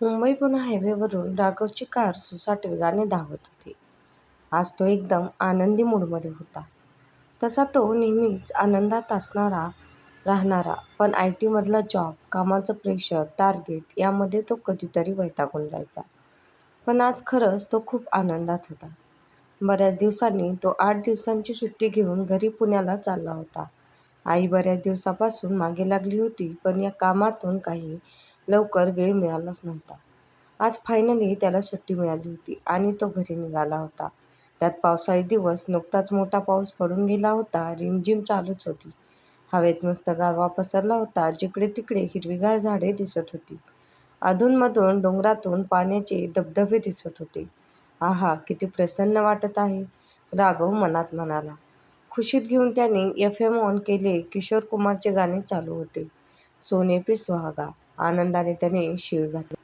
मुंबई पुणे हायवेवरून राघवची कार सुसाट वेगाने धावत होती. आज तो एकदम आनंदी मूडमध्ये होता. तसा तो नेहमीच आनंदात असणारा राहणारा. पण आय टीमधला जॉब, कामाचं प्रेशर, टार्गेट यामध्ये तो कधीतरी वैतागून जायचा. पण आज खरंच तो खूप आनंदात होता. बऱ्याच दिवसांनी तो आठ दिवसांची सुट्टी घेऊन घरी पुण्याला चालला होता. आई बऱ्याच दिवसापासून मागे लागली होती पण या कामातून काही लवकर वेळ मिळालाच नव्हता. आज फायनली त्याला सुट्टी मिळाली होती आणि तो घरी निघाला होता. त्यात पावसाळी दिवस. नुकताच मोठा पाऊस पडून गेला होता. रिमझिम चालूच होती. हवेत मस्त गारवा पसरला होता. जिकडे तिकडे हिरवीगार झाडे दिसत होती. अधूनमधून डोंगरातून पाण्याचे धबधबे दिसत होते. आहा किती प्रसन्न वाटत आहे, राघव मनात म्हणाला. खुशीत घेऊन त्याने एफ एम ऑन केले. किशोर कुमारचे गाणे चालू होते. सोने पे सुहागा. आनंदाने त्याने शीळ घातली.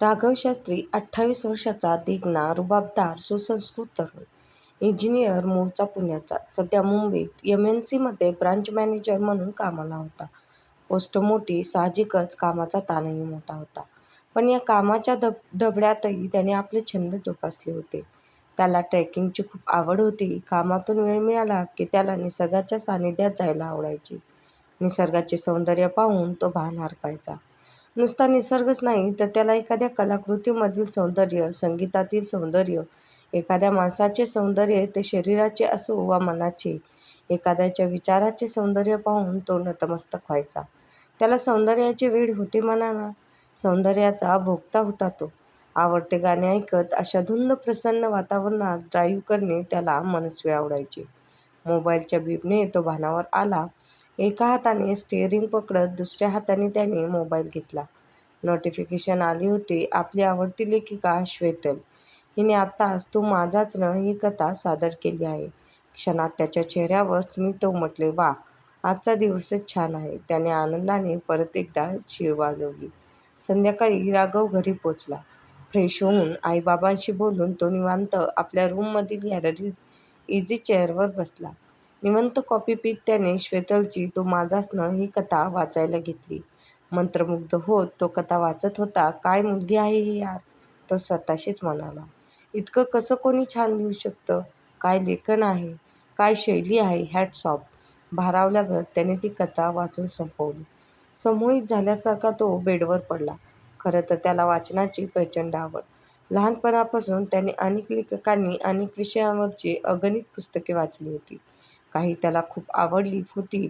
राघव शास्त्री अठ्ठावीस वर्षाचा देखणा, रुबाबदार, सुसंस्कृत तरुण. इंजिनियर मूळचा पुण्याचा. सध्या मुंबईत एम एन सीमध्ये ब्रांच मॅनेजर म्हणून कामाला होता. पोस्ट मोठी. साहजिकच कामाचा ताणही मोठा होता. पण या कामाच्या दबदब्यातही त्याने आपले छंद जोपासले होते. त्याला ट्रेकिंगची खूप आवड होती. कामातून वेळ मिळाला की त्याला निसर्गाच्या सानिध्यात जायला आवडायचे. निसर्गाचे सौंदर्य पाहून तो भान हरपायचा. नुसता निसर्गच नाही तर त्याला एखाद्या कलाकृतीमधील सौंदर्य, संगीतातील सौंदर्य, एखाद्या माणसाचे सौंदर्य ते शरीराचे असो वा मनाचे, एखाद्याच्या विचाराचे सौंदर्य पाहून तो नतमस्तक व्हायचा. त्याला सौंदर्याची वेड होती म्हणा सौंदर्याचा भोगता होता तो. आवडते गाणे ऐकत अशा धुंद प्रसन्न वातावरणात ड्राईव्ह करणे त्याला मनस्वी आवडायचे. मोबाईलच्या बीबने तो भानावर आला. एका हाताने स्टिअरिंग पकडत दुसऱ्या हाताने त्याने मोबाईल घेतला. नोटिफिकेशन आली होती. आपली आवडती लेखिका श्वेतल हिने आत्ताच तू माझाच न ही कथा सादर केली आहे. क्षणात त्याच्या चेहऱ्यावर स्मित उमटले. वा, आजचा दिवसच छान आहे. त्याने आनंदाने परत एकदा शिर वाजवली. संध्याकाळी राघव घरी पोचला. फ्रेश होऊन, आईबाबांशी बोलून तो निवांत आपल्या रूममधील गॅलरीत इझी चेअरवर बसला. निवांत कॉफी पीत त्याने श्वेतलची तो माझाच न ही कथा वाचायला घेतली. मंत्रमुग्ध होत तो कथा वाचत होता. काय मुलगी आहे ही यार, तो स्वतःशीच म्हणाला. इतकं कसं कोणी छान लिहू शकतं. काय लेखन आहे, काय शैली आहे हॅट्स ऑफ. भारावल्यागत त्याने ती कथा वाचून संपवली. संमोहित झाल्यासारखा तो बेडवर पडला. खरं तर त्याला वाचनाची प्रचंड आवड. लहानपणापासून त्याने अनेक लेखकांनी, अनेक विषयांवरची अगणित पुस्तके वाचली होती. काही त्याला खूप आवडली होती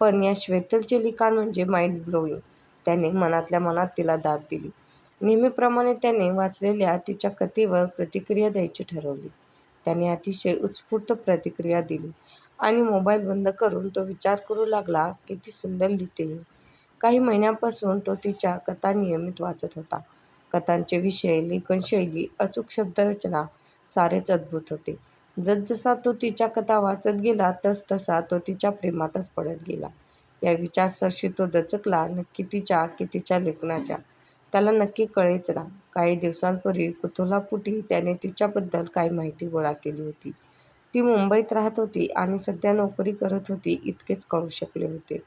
पण या श्वेतलचे लिखाण म्हणजे माइंड ब्लोईंग. त्याने मनातल्या मनात तिला दाद दिली. नेहमीप्रमाणे त्याने वाचलेल्या तिच्या कथेवर प्रतिक्रिया द्यायची ठरवली. त्याने अतिशय उत्स्फूर्त प्रतिक्रिया दिली आणि मोबाईल बंद करून तो विचार करू लागला किती सुंदर लिहिते ही. काही महिन्यांपासून तो तिच्या कथा नियमित वाचत होता. कथांचे विषय, लेखनशैली, अचूक शब्दरचना सारेच अद्भुत होते. जसजसा तो तिच्या कथा वाचत गेला तसतसा तो तिच्या प्रेमातच पडत गेला. या विचारसरशी तो दचकला. नक्की तिच्या की तिच्या लेखनाच्या? त्याला नक्की कळेच ना. काही दिवसांपूर्वी कुतूहलापोटी त्याने तिच्याबद्दल काही माहिती गोळा केली होती. ती मुंबईत राहत होती आणि सध्या नोकरी करत होती इतकेच कळू शकले होते.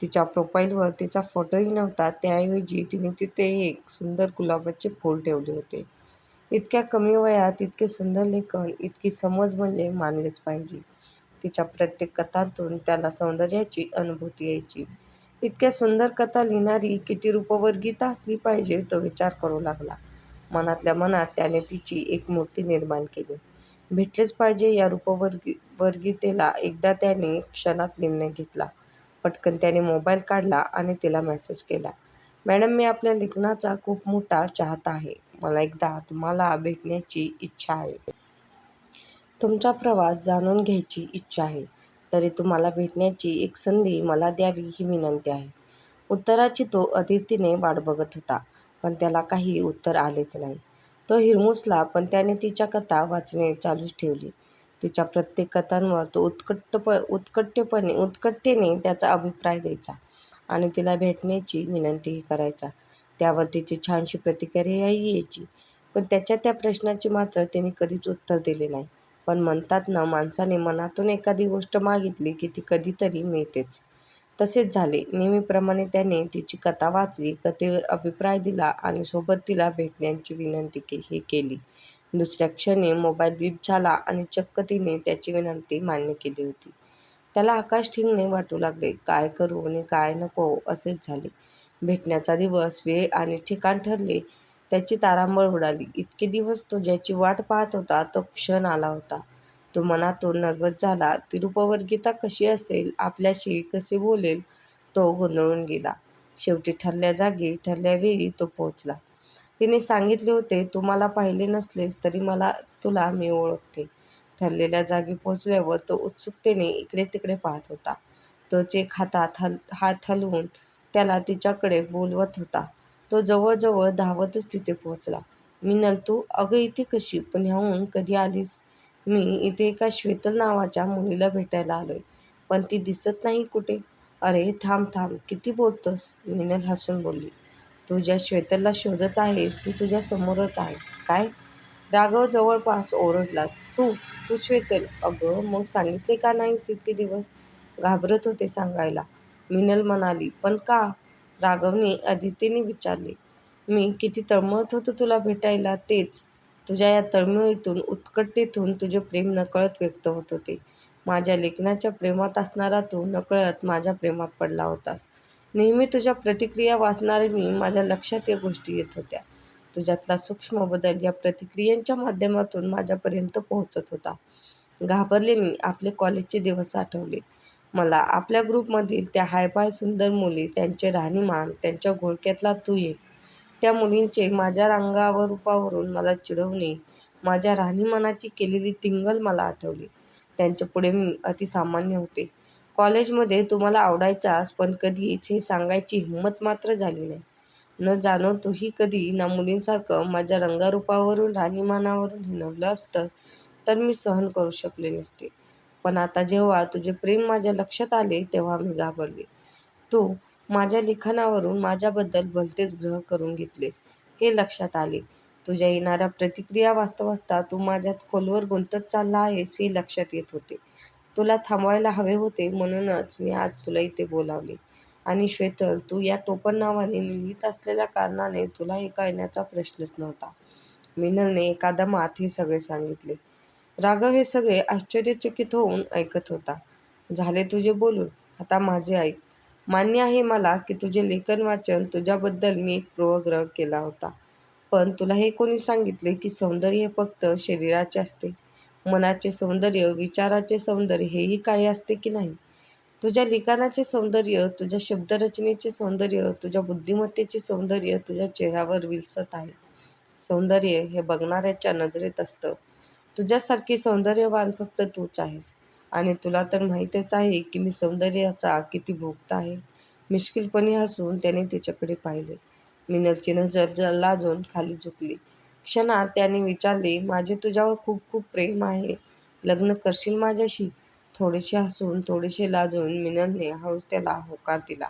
तिच्या प्रोफाईलवर तिचा फोटोही नव्हता. त्याऐवजी तिने तिथे एक सुंदर गुलाबाचे फूल ठेवले होते. इतक्या कमी वयात इतके सुंदर लेखन, इतकी समज म्हणजे मानलेच पाहिजे. तिच्या प्रत्येक कथांतून त्याला सौंदर्याची अनुभूती यायची. इतक्या सुंदर कथा लिहिणारी किती रूपवर्गिता असली पाहिजे तो विचार करू लागला. मनातल्या मनात त्याने तिची एक मूर्ती निर्माण केली. भेटलेच पाहिजे या रूपवर्गी वर्गीतेला एकदा त्याने क्षणात निर्णय घेतला. पटकन त्याने मोबाईल काढला आणि तिला मेसेज केला. मॅडम मी आपल्या लेखनाचा खूप मोठा चाहता आहे. मला एकदा तुम्हाला भेटण्याची इच्छा आहे. तुमचा प्रवास जाणून घ्यायची इच्छा आहे. तरी तुम्हाला भेटण्याची एक संधी मला द्यावी ही विनंती आहे. उत्तराची तो अदितीने वाट बघत होता. पण त्याला काही उत्तर आलेच नाही. तो हिरमुसला पण त्याने तिच्या कथा वाचणे चालूच ठेवली. तिच्या प्रत्येक कथांवर तो उत्कंठेने त्याचा अभिप्राय द्यायचा आणि तिला भेटण्याची विनंतीही करायचा. त्यावर तिची छानशी प्रतिक्रियाही यायची. पण त्याच्या त्या प्रश्नाचे मात्र तिने कधीच उत्तर दिले नाही. पण म्हणतात ना माणसाने मनातून एखादी गोष्ट मागितली की ती कधीतरी मिळतेच. तसेच झाले. नेहमीप्रमाणे त्याने तिची कथा वाचली, कथेवर अभिप्राय दिला आणि सोबत तिला भेटण्याची विनंती केली. दुसऱ्या क्षणी मोबाईल बीप झाला आणि चक्क तिने त्याची विनंती मान्य केली होती. त्याला आकाश ठिंगणे वाटू लागले. काय करू आणि काय नको असेच झाले. भेटण्याचा दिवस, वेळ आणि ठिकाण ठरले. त्याची तारांबळ उडाली. इतके दिवस तो ज्याची वाट पाहत होता तो क्षण आला होता. तो मनातून नर्वस झाला. ती कशी असेल, आपल्याशी कसे बोलेल, तो गोंधळून गेला. शेवटी ठरल्या जागी, ठरल्या वेळी तो पोहोचला. तिने सांगितले होते, तू मला पाहिले नसलेस तरी तुला मी ओळखते. ठरलेल्या जागी पोहोचल्यावर तो उत्सुकतेने इकडे तिकडे पाहत होता. तोच एक हात हलवून त्याला तिच्याकडे बोलवत होता. तो जवळजवळ धावतच तिथे पोहोचला. मिनल तू? अगं इथे कशी? पुण्याहून कधी आलीस? मी इथे एका श्वेतल नावाच्या मुलीला भेटायला आलोय. पण ती दिसत नाही कुठे? अरे थांब थांब, किती बोलतोस? मिनल हसून बोलली. तू ज्या श्वेतलला शोधत आहेस ती तुझ्या समोरच आहे. काय? राघव जवळपास ओरडला. तू? तू श्वेतल? अगं मग सांगितले का नाहीस इतके दिवस? घाबरत होते सांगायला. मिनल म्हणाली. पण का? राघवने आदितीने विचारले. मी किती तळमळत होतो तुला भेटायला तेच. तुझ्या या तळमळीतून, उत्कटतेतून तुझे प्रेम नकळत व्यक्त होत होते. माझ्या लेखनाच्या प्रेमात असणारा तू नकळत माझ्या प्रेमात पडला होतास. नेहमी तुझ्या प्रतिक्रिया वाचणारे मी, माझ्या लक्षात या गोष्टी येत होत्या. तुझ्यातला सूक्ष्म बदल या प्रतिक्रियांच्या माध्यमातून माझ्यापर्यंत पोहोचत होता. घाबरले मी. आपले कॉलेजचे दिवस आठवले मला. आपल्या ग्रुपमधील त्या हायफाय सुंदर मुली, त्यांचे राहणीमान, त्यांच्या घोळक्यातला तू एक. त्या मुलींचे माझ्या रंगरूपावरून मला चिडवणे, माझ्या राहणीमानाची केलेली टिंगल मला आठवली. त्यांच्यापुढे मी अतिसामान्य होते. कॉलेजमध्ये तू मला आवडायचास पण कधीच हे सांगायची हिंमत मात्र झाली नाही. न जाणो तूही कधी ना मुलींसारखं माझ्या रंगारूपावरून राहणीमानावरून हिणवलं असतंस तर मी सहन करू शकले नसते. पण आता जेव्हा तुझे प्रेम माझ्या लक्षात आले तेव्हा मी घाबरले. तू माझ्या लिखाणावरून माझ्याबद्दल भलतेच ग्रह करून घेतलेस हे लक्षात आले. तुझ्या येणाऱ्या प्रतिक्रिया वाचता वाचता तू माझ्यात खोलवर गुंतत चालला आहेस हे लक्षात येत होते. तुला थांबवायला हवे होते म्हणूनच मी आज तुला इथे बोलावले. आणि श्वेतल, तू या टोपणनावाने मी लिहीत असलेल्या कारणाने तुला हे कळण्याचा प्रश्नच नव्हता. मिनलने एका दमात हे सगळे सांगितले. राघव हे सगळे आश्चर्यचकित होऊन ऐकत होता. झाले तुझे बोलून, आता माझे ऐक. मान्य आहे मला की तुझे लेखन वाचन तुझ्याबद्दल मी एक पूर्वग्रह केला होता. पण तुला हे कोणी सांगितले की सौंदर्य हे फक्त शरीराचे असते? मनाचे सौंदर्य, विचाराचे सौंदर्य हेही काही असते की नाही? तुझ्या लिखाणाचे सौंदर्य, तुझ्या शब्दरचनेचे सौंदर्य, तुझ्या बुद्धिमत्तेचे सौंदर्य तुझ्या चेहऱ्यावर विलसत आहे. सौंदर्य हे बघणाऱ्याच्या नजरेत असतं. तुझ्यासारखी सौंदर्यवान फक्त तूच आहेस. आणि तुला तर माहीतच आहे की मी सौंदर्याचा किती भोगता आहे. मिश्किलपणे हसून त्याने तिच्याकडे पाहिले. मिनलची नजर लाजून खाली झुकली. क्षणात त्याने विचारले, माझे तुझ्यावर खूप खूप प्रेम आहे. लग्न करशील माझ्याशी? थोडेसे हसून, थोडेसे लाजून मिनलने हळूच त्याला होकार दिला.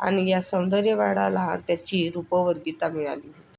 आणि या सौंदर्यवाडाला त्याची रूपवर्गिता मिळाली.